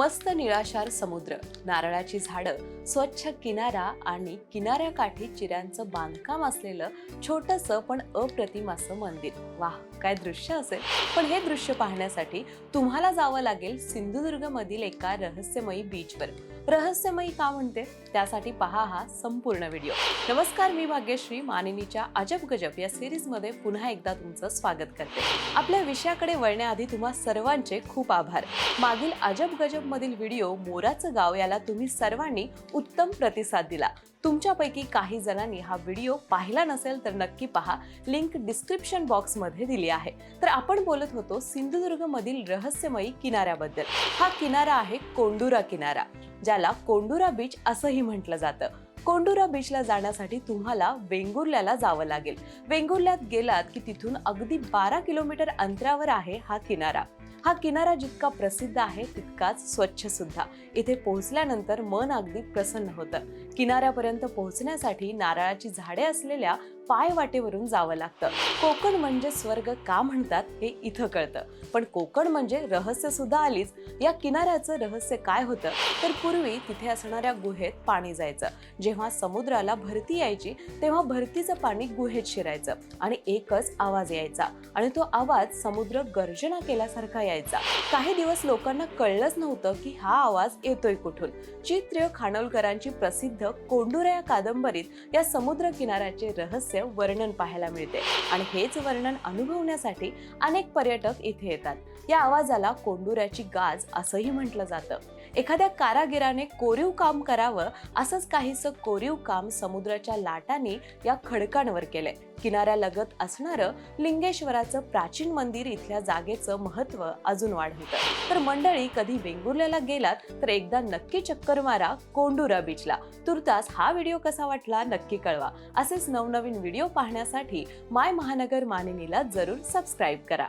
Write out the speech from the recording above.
मस्त निळाशार समुद्र. नारळाची झाडं स्वच्छ किनारा आणि किनाऱ्याकाठी चिऱ्यांचं बांधकाम असलेलं छोटंसं पण अप्रतिम असं मंदिर. वाह काय दृश्य असेल. पण हे दृश्य पाहण्यासाठी तुम्हाला जावं लागेल सिंधुदुर्ग मधील एका रहस्यमयी बीचवर. रहस्यमयी का म्हणते? त्यासाठी पहा हा संपूर्ण व्हिडिओ. नमस्कार मी भाग्यश्री. मानिनीच्या अजब गजब या सिरीजमध्ये पुन्हा एकदा तुमचं स्वागत करते. आपल्या विषयाकडे वळण्याआधी तुम्हा सर्वांचे खूप आभार. मागील अजब गजब मधील व्हिडिओ मोराचं गाव याला तुम्ही सर्वांनी उत्तम प्रतिसाद दिला. तुमच्यापैकी काही जणांनी हा व्हिडिओ पाहिला नसेल तर नक्की पहा. लिंक डिस्क्रिप्शन बॉक्समध्ये दिली आहे. तर आपण बोलत होतो सिंधुदुर्गमधील रहस्यमयी किनाऱ्याबद्दल. हा किनारा आहे कोंडुरा किनारा ज्याला कोंडुरा बीच असंही म्हटलं जातं. कोंडुरा बीचला जाण्यासाठी तुम्हाला वेंगुर्ल्याला जावं लागेल. वेंगुर्ल्यात गेलात की तिथून अगदी बारा किलोमीटर अंतरावर आहे हा किनारा. हा किनारा जितका प्रसिद्ध आहे तितकाच स्वच्छ सुद्धा. इथे पोहोचल्यानंतर मन अगदी प्रसन्न होतं. किनाऱ्यापर्यंत पोहोचण्यासाठी नारळाची झाडे असलेल्या पायवाटेवरून जावं लागतं. कोकण म्हणजे स्वर्ग का म्हणतात हे इथं कळतं. पण कोकण म्हणजे रहस्य सुद्धा आलीच. या किनाऱ्याचं रहस्य काय होतं? तर पूर्वी तिथे असणाऱ्या गुहेत पाणी जायचं. जेव्हा समुद्राला भरती यायची तेव्हा भरतीचं पाणी गुहेत शिरायचं आणि एकच आवाज यायचा. आणि तो आवाज समुद्र गर्जना केल्यासारखा यायचा. काही दिवस लोकांना कळलंच नव्हतं की हा आवाज येतोय कुठून. चित्र्य खानोलकरांची प्रसिद्ध कोंडुरा या कादंबरीत या समुद्र किनाऱ्याचे रहस्य वर्णन पाहायला मिळते. आणि हेच वर्णन अनुभवण्यासाठी अनेक पर्यटक इथे येतात. या आवाजाला कोंडुऱ्याची गाज असंही म्हटलं जातं. एखाद्या कारागिराने कोरीव काम करावं असंच काहीसं कोरीव काम समुद्राच्या लाटांनी या खडकांवर केलंय. किनाऱ्यालगत असणारं लिंगेश्वराचं प्राचीन मंदिर इथल्या जागेचं महत्त्व अजून वाढवतं तर मंडळी कधी वेंगुर्ल्याला गेलात तर एकदा नक्की चक्कर मारा कोंडुरा बीचला तुर्तास हा व्हिडिओ कसा वाटला नक्की कळवा. असेच नवनवीन व्हिडिओ पाहण्यासाठी माय महानगर मानिनीला जरूर सबस्क्राईब करा.